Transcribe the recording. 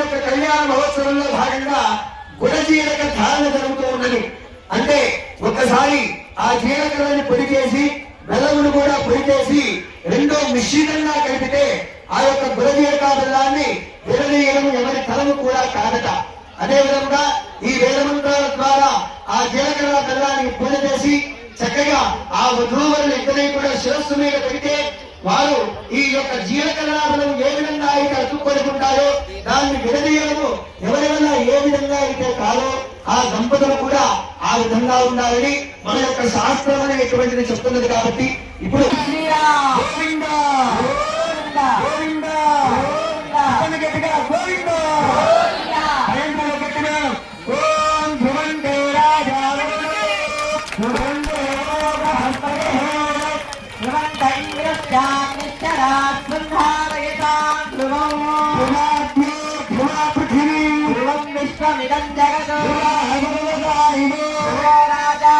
యొక్క కళ్యాణ మహోత్సవంలో భాగంగా గుడజీలక ధారణ జరుగుతూ ఉన్నది. అంటే ఒకసారి ఆ జీలకర్రని పొడి చేసి బెల్లమును కూడా పొడి చేసి రెండో మిశ్రితంగా కలిపితే ఆ యొక్క గురజీలక బెల్లాన్ని విడదీయడం ఎవరి తలము కూడా కాదట. అదే విధంగా ఈ వేదమంత్రాల ద్వారా ఆ జీలకర్ర బెల్లాన్ని పూజ చేసి చక్కగా ఆ వధూవరులు ఇద్దరిని కూడా శిరస్సు మీద పెడితే వారు ఈ యొక్క జీలకర్రాలను ఏ విధంగా అతుక్కొనుకుంటారో దాన్ని విడదీయడము ఎవరి వల్ల ఏ విధంగా అయితే కాదో ఆ దంపతులు కూడా ఆ విధంగా ఉండాలని మన యొక్క శాస్త్రం అనేటువంటిది చెప్తున్నది కాబట్టి ఇప్పుడు గట్టిగా ధ్రువం విశ్వమిదం జగత్ ధ్రువా హరివరదాయిని, ధ్రువో రాజా